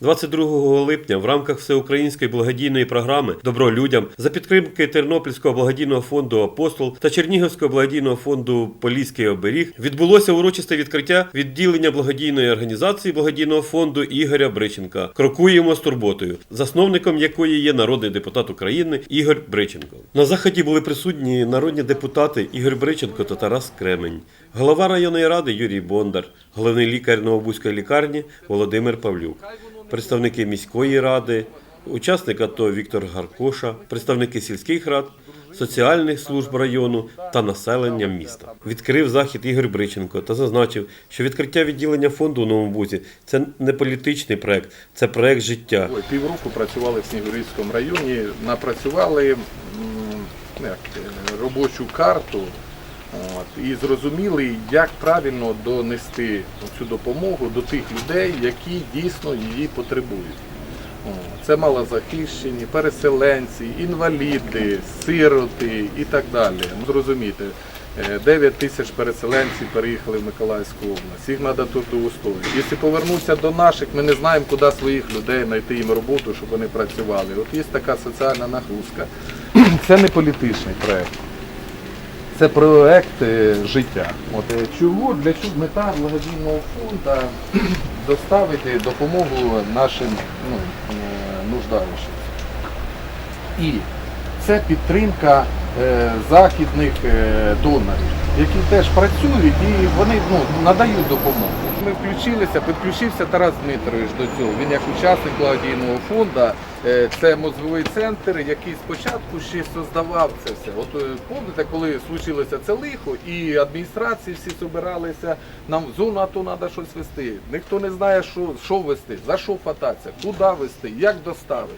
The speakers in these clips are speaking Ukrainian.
22 липня в рамках всеукраїнської благодійної програми Добро людям за підтримки Тернопільського благодійного фонду Апостол та Чернігівського благодійного фонду Поліський оберіг відбулося урочисте відкриття відділення благодійної організації благодійного фонду Ігоря Бриченка. Крокуємо з турботою, засновником якої є народний депутат України Ігор Бриченко. На заході були присутні народні депутати Ігор Бриченко та Тарас Кремень, голова районної ради Юрій Бондар, головний лікар Новобузької лікарні Володимир Павлюк представники міської ради, учасник АТО Віктор Гаркоша, представники сільських рад, соціальних служб району та населення міста. Відкрив захід Ігор Бриченко та зазначив, що відкриття відділення фонду у Новому Бузі – це не політичний проект, це проект життя. Півроку працювали в Снігурівському районі, напрацювали е, робочу карту от, і зрозуміли, як правильно донести цю допомогу до тих людей, які дійсно її потребують. Це малозахищені, переселенці, інваліди, сироти і так далі. Ну, Зрозумієте, е, 9 тисяч переселенців переїхали в Миколаївську область. Їх треба трудоустроїти. Якщо повернуться до наших, ми не знаємо, куди своїх людей знайти їм роботу, щоб вони працювали. От є така соціальна нагрузка. Це не політичний проект. Це проект життя. От е, чого для чого мета благодійного фонду доставити допомогу нашим ну, е, нуждаючим. І це підтримка е, західних е, донорів, які теж працюють і вони ну, надають допомогу. Ми включилися, підключився Тарас Дмитрович до цього. Він як учасник благодійного фонду. Е, Це мозговий центр, який спочатку ще создавав це все. От е, пам'ятаєте, коли случилося це лихо, і адміністрації всі збиралися, нам в зону АТО треба щось вести. Ніхто не знає, що, що вести, за що хвататися, куди вести, як доставити.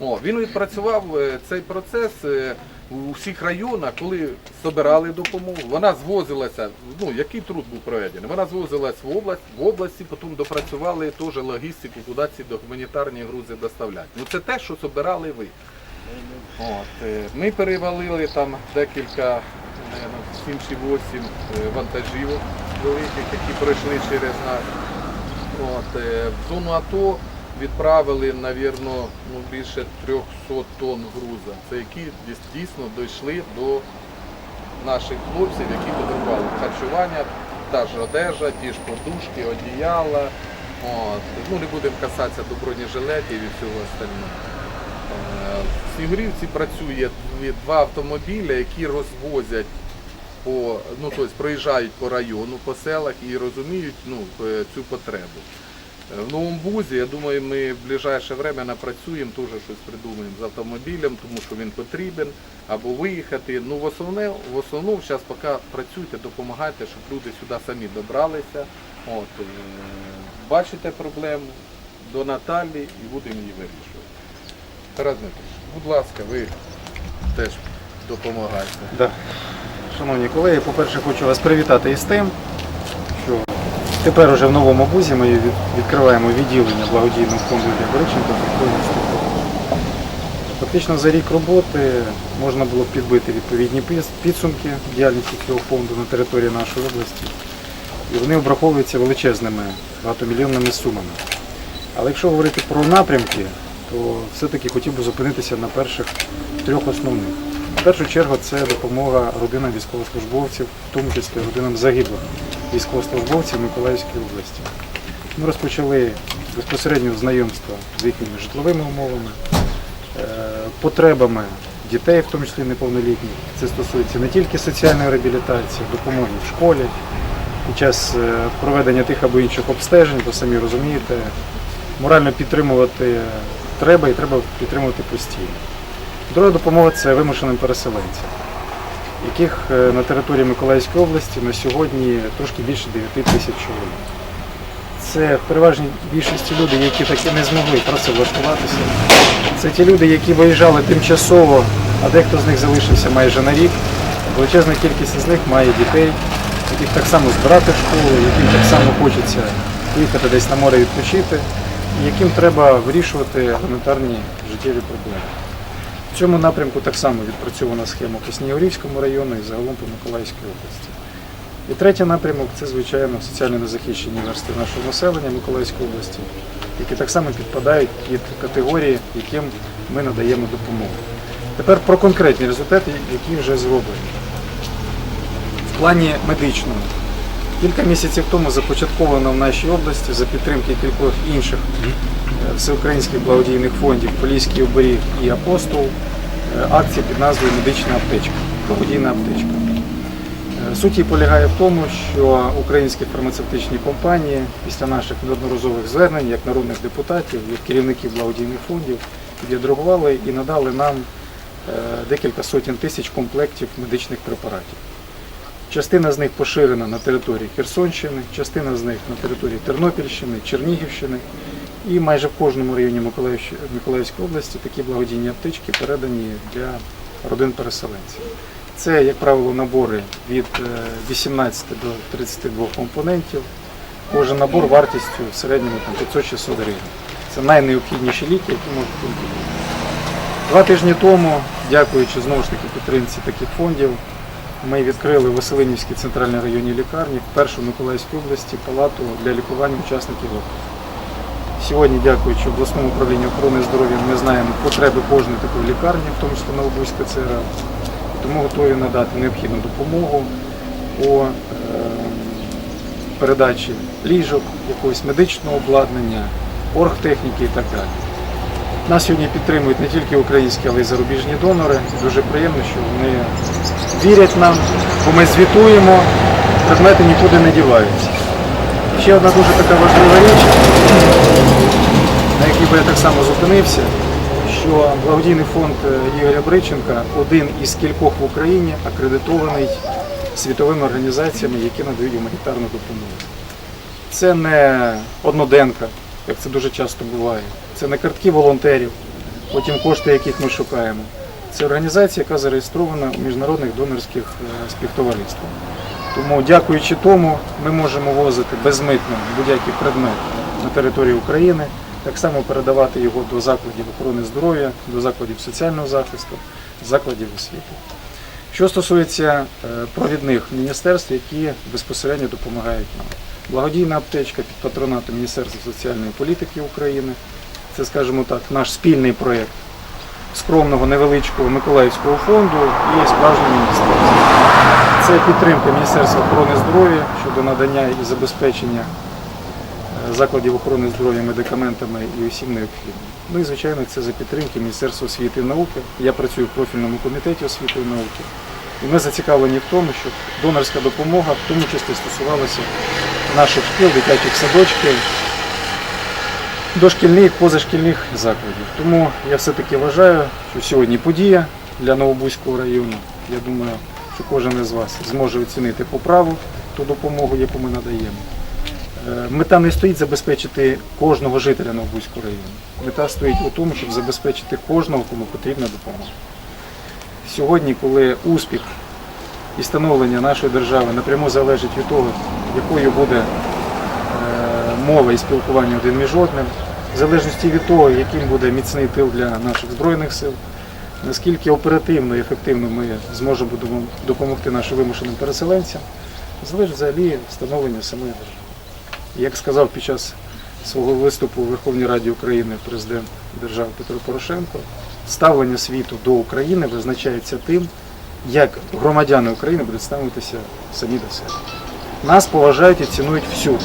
О, він відпрацював е, цей процес у всіх районах, коли збирали допомогу. Вона звозилася, ну який труд був проведений. Вона звозилась в область, в області, потім допрацювали теж логістику, куди ці гуманітарні грузи доставляти. Ну це те, що збирали ви. От, е, ми перевалили там декілька, 7 чи 8 е, вантажівок великих, які пройшли через нас. От, е, в зону АТО відправили, навірно, ну, більше 300 тонн груза. Це які дійсно дійшли до наших хлопців, які потребували харчування, та ж одежа, ті ж подушки, одіяла. От. Ну, не будемо касатися до бронежилетів і всього остального. Е, В Снігурівці працює два автомобіля, які розвозять по, ну, тобто проїжджають по району, по селах і розуміють ну, е, цю потребу. Е, В Новому Бузі, я думаю, ми в ближайше время напрацюємо, теж щось придумаємо з автомобілем, тому що він потрібен, або виїхати. Ну, в основному зараз поки працюйте, допомагайте, щоб люди сюди самі добралися. От, е, бачите проблему до Наталі і будемо її вирішувати. Тарас Дмитрович, будь ласка, ви теж допомагайте. Да. Шановні колеги, по-перше, хочу вас привітати із тим, тепер уже в новому бузі ми відкриваємо відділення благодійного фонду для Бориченка. Фактично за рік роботи можна було підбити відповідні підсумки діяльності цього фонду на території нашої області. І вони обраховуються величезними багатомільйонними сумами. Але якщо говорити про напрямки, то все-таки хотів би зупинитися на перших трьох основних. В першу чергу це допомога родинам військовослужбовців, в тому числі родинам загиблих військовослужбовців Миколаївської області. Ми розпочали безпосередньо знайомство з їхніми житловими умовами, е, потребами дітей, в тому числі неповнолітніх. Це стосується не тільки соціальної реабілітації, допомоги в школі під час е, проведення тих або інших обстежень, то самі розумієте, морально підтримувати треба і треба підтримувати постійно. Друга допомога це вимушеним переселенцям, яких е, на території Миколаївської області на сьогодні трошки більше 9 тисяч чоловік. Це в переважній більшості люди, які таки не змогли працевлаштуватися. Це ті люди, які виїжджали тимчасово, а дехто з них залишився майже на рік. Величезна кількість із них має дітей, яких так само збирати в школу, яким так само хочеться поїхати десь на море відпочити, і яким треба вирішувати елементарні життєві проблеми. В цьому напрямку так само відпрацьована схема по Снігурівському району і загалом по Миколаївській області. І третій напрямок це, звичайно, соціально незахищені верстви нашого населення Миколаївської області, які так само підпадають під категорії, яким ми надаємо допомогу. Тепер про конкретні результати, які вже зроблені. В плані медичному. Кілька місяців тому започатковано в нашій області за підтримки кількох інших е, всеукраїнських благодійних фондів Поліський оберіг і Апостол е, акція під назвою Медична аптечка, благодійна аптечка. Е, Суть її полягає в тому, що українські фармацевтичні компанії після наших неодноразових звернень, як народних депутатів, як керівників благодійних фондів, відреагували і надали нам декілька сотень тисяч комплектів медичних препаратів. Частина з них поширена на території Херсонщини, частина з них на території Тернопільщини, Чернігівщини. І майже в кожному районі Миколаївської області такі благодійні аптечки передані для родин переселенців. Це, як правило, набори від е, 18 до 32 компонентів. Кожен набор вартістю в середньому 500-600 гривень. Це найнеобхідніші ліки, які можуть бути. Два тижні тому, дякуючи знову ж таки підтримці таких фондів, ми відкрили в Василинівській центральній районній лікарні в Миколаївській області палату для лікування учасників ОП. Сьогодні, дякуючи обласному управлінню охорони здоров'я, ми знаємо потреби кожної такої лікарні, в тому числі Новобузька ЦРЛ. Тому готові надати необхідну допомогу по е, передачі ліжок, якогось медичного обладнання, оргтехніки і так далі. Нас сьогодні підтримують не тільки українські, але й зарубіжні донори. Дуже приємно, що вони вірять нам, бо ми звітуємо, предмети нікуди не діваються. Ще одна дуже така важлива річ, на якій би я так само зупинився, що благодійний фонд е, Ігоря Бриченка один із кількох в Україні акредитований світовими організаціями, які надають гуманітарну допомогу. Це не одноденка, як це дуже часто буває. Це не картки волонтерів, потім кошти, яких ми шукаємо. Це організація, яка зареєстрована у міжнародних донорських е, співтовариствах. Тому, дякуючи тому, ми можемо возити безмитно будь-який предмет на територію України, так само передавати його до закладів охорони здоров'я, до закладів соціального захисту, закладів освіти. Що стосується е, провідних міністерств, які безпосередньо допомагають нам. Благодійна аптечка під патронатом Міністерства соціальної політики України. Це, скажімо так, наш спільний проєкт скромного невеличкого Миколаївського фонду і справжнього міністерства. Це підтримка Міністерства охорони здоров'я щодо надання і забезпечення е, закладів охорони здоров'я медикаментами і усім необхідним. Ну і звичайно, це за підтримки Міністерства освіти і науки. Я працюю в профільному комітеті освіти і науки. І ми зацікавлені в тому, щоб донорська допомога в тому числі стосувалася наших шкіл, дитячих садочків, дошкільних, позашкільних закладів. Тому я все-таки вважаю, що сьогодні подія для Новобузького району. Я думаю, що кожен із вас зможе оцінити по праву ту допомогу, яку ми надаємо. Е, Мета не стоїть забезпечити кожного жителя Новобузького району. Мета стоїть у тому, щоб забезпечити кожного, кому потрібна допомога. Сьогодні, коли успіх і становлення нашої держави напряму залежить від того, якою буде е, мова і спілкування один між одним, в залежності від того, яким буде міцний тил для наших збройних сил, наскільки оперативно і ефективно ми зможемо допомогти нашим вимушеним переселенцям, залежить взагалі становлення самої держави. Як сказав під час свого виступу у Верховній Раді України президент держави Петро Порошенко, ставлення світу до України визначається тим, як громадяни України будуть ставитися самі до себе. Нас поважають і цінують всюди.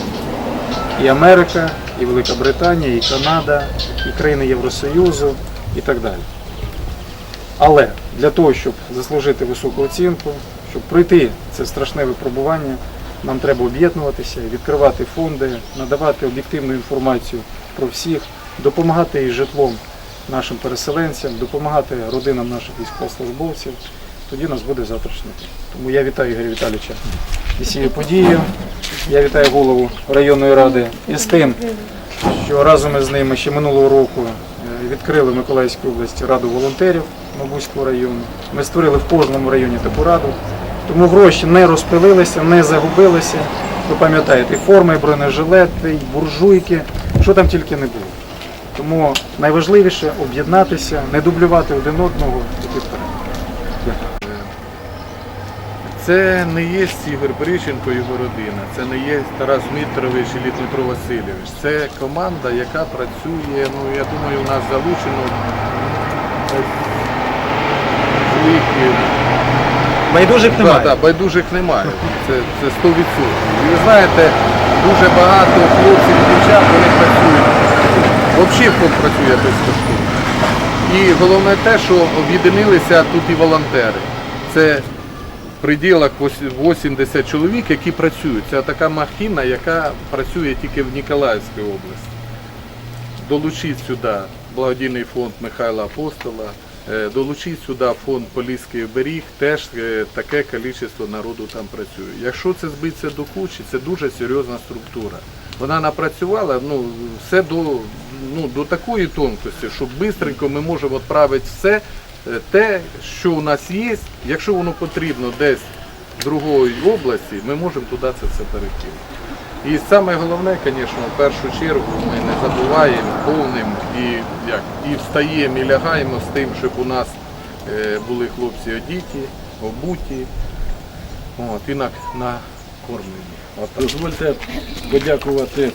І Америка, і Велика Британія, і Канада, і країни Євросоюзу і так далі. Але для того, щоб заслужити високу оцінку, щоб пройти це страшне випробування, нам треба об'єднуватися, відкривати фонди, надавати об'єктивну інформацію про всіх, допомагати із житлом нашим переселенцям, допомагати родинам наших військовослужбовців. Тоді нас буде завтрашній. Тому я вітаю Ігоря Віталійовича із цією подією. Я вітаю голову районної ради із тим, що разом із ними ще минулого року е, відкрили в Миколаївській області раду волонтерів Мабузького району. Ми створили в кожному районі таку раду. Тому гроші не розпилилися, не загубилися. Ви пам'ятаєте, і форми, і бронежилети, і буржуйки, що там тільки не було. Тому найважливіше об'єднатися, не дублювати один одного і підтримати. Це не є Ігор Бриченко і його родина, це не є Тарас Дмитрович і Дмитро Васильович. Це команда, яка працює, ну я думаю, у нас залучено великі Байдужих Так, так, байдужих немає. Це, це 100%. І ви знаєте, дуже багато хлопців і дівчат вони працюють. Взагалі фонд працює безкоштовно. І головне те, що об'єднилися тут і волонтери. Це в пределах 80 чоловік, які працюють. Це така махіна, яка працює тільки в Ніколаївській області. Долучіть сюди благодійний фонд Михайла Апостола, е, долучіть сюди фонд Поліський оберіг, теж е, таке кількість народу там працює. Якщо це збиться до кучі, це дуже серйозна структура. Вона напрацювала ну, все до, ну, до такої тонкості, що швидко ми можемо відправити все те, що у нас є. Якщо воно потрібно десь в другої області, ми можемо туди це все перекинути. І саме головне, звісно, в першу чергу ми не забуваємо повним і, як, і встаємо і лягаємо з тим, щоб у нас е, були хлопці одіті, обуті, от, і на, накормлені. Дозвольте подякувати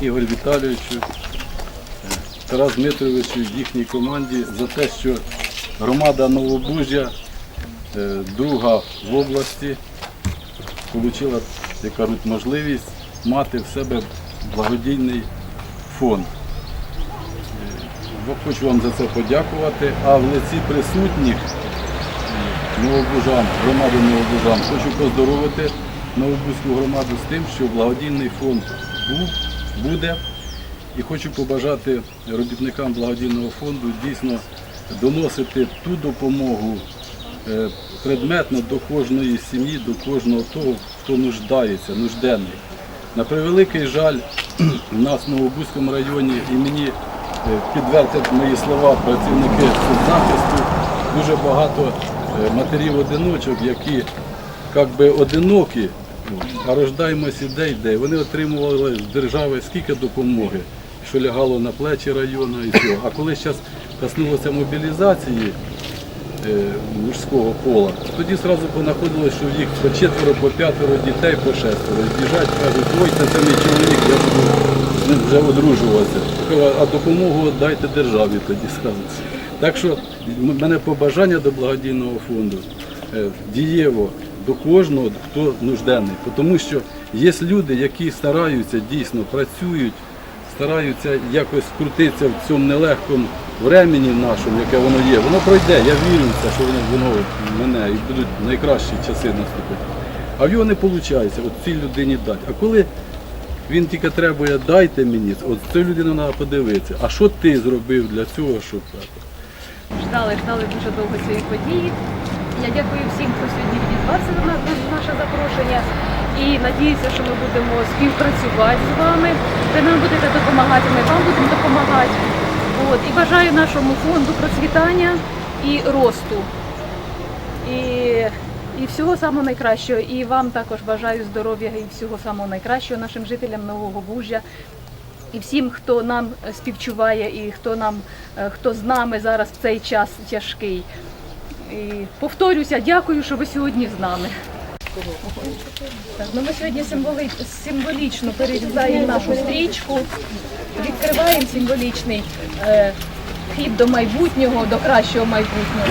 Ігорю Віталійовичу, Тарас Дмитровичу, їхній команді за те, що громада Новобужжя, е, друга в області, отримала, кажуть, можливість мати в себе благодійний фонд. Е, Хочу вам за це подякувати, а в лиці присутніх Новобужан, громади Новобужан. Хочу поздоровити Новобузьку громаду з тим, що благодійний фонд був, буде. І хочу побажати робітникам благодійного фонду дійсно доносити ту допомогу е, предметно до кожної сім'ї, до кожного того, хто нуждається, нужденний. На превеликий жаль, у нас в Новобузькому районі і мені е, підтвердять мої слова працівники соцзахисту, дуже багато е, матерів-одиночок, які як би одинокі, а рождаємося ідей, де вони отримували з держави скільки допомоги, що лягало на плечі району і все. А коли зараз коснулося мобілізації е, мужського пола, тоді одразу понаходилось, що в їх по четверо, по п'ятеро дітей, по шестеро. Біжать, кажуть, ой, це, мій чоловік, я буду вже одружуватися. А допомогу дайте державі тоді зразу. Так що в мене побажання до благодійного фонду е, дієво до кожного, хто нужденний. Тому що є люди, які стараються, дійсно працюють, стараються якось крутитися в цьому нелегкому времені нашому, яке воно є. Воно пройде, я вірю в це, що воно, воно мене і будуть найкращі часи наступити. А в його не виходить, от цій людині дати. А коли він тільки требує, дайте мені, от цю людину треба подивитися. А що ти зробив для цього, щоб так? Ждали, ждали дуже довго цієї події. Я дякую всім, хто сьогодні відізвався на наше запрошення. І надіюся, що ми будемо співпрацювати з вами. Ви нам будете допомагати, ми вам будемо допомагати. От. І бажаю нашому фонду процвітання і росту. І, і всього самого найкращого. І вам також бажаю здоров'я і всього самого найкращого нашим жителям Нового Бужжя. І всім, хто нам співчуває, і хто нам, е, хто з нами зараз в цей час тяжкий. І повторюся, дякую, що ви сьогодні з нами. Так, ну ми сьогодні символи- символічно перерізаємо нашу стрічку, відкриваємо символічний е, вхід до майбутнього, до кращого майбутнього.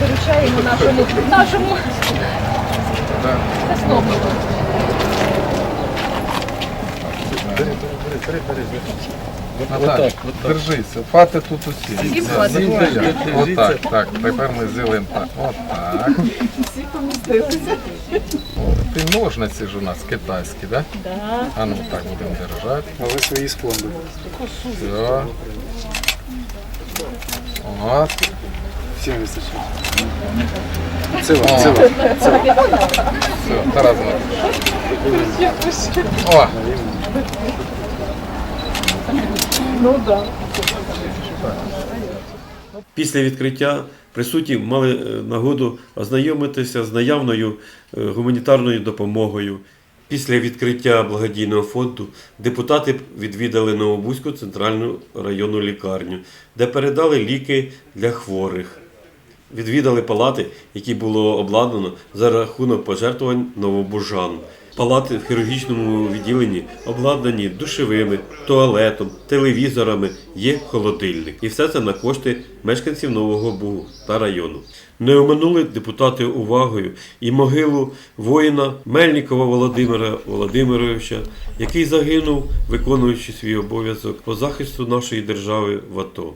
Доручаємо нашому, нашому Засновнику. Наталя, держися, фати тут усі. Всі. Держіться. Отак, так, тепер ми зілимо так. Отак. Всі помістилися. Ти ножниці ж у нас китайські, так? Да? Да. А ну так будемо держати. А ви свої з. Все. От. Всім вистачить. Це вам, це вам. Все, Тарас Дмитрович. О, Після відкриття присутні мали е, нагоду ознайомитися з наявною е, гуманітарною допомогою. Після відкриття благодійного фонду депутати відвідали Новобузьку центральну районну лікарню, де передали ліки для хворих. Відвідали палати, які було обладнано за рахунок пожертвувань новобужан. Палати в хірургічному відділенні обладнані душевими, туалетом, телевізорами, є холодильник. І все це на кошти мешканців Нового Бугу та району. Не оминули депутати увагою і могилу воїна Мельникова Володимира Володимировича, який загинув, виконуючи свій обов'язок по захисту нашої держави в АТО.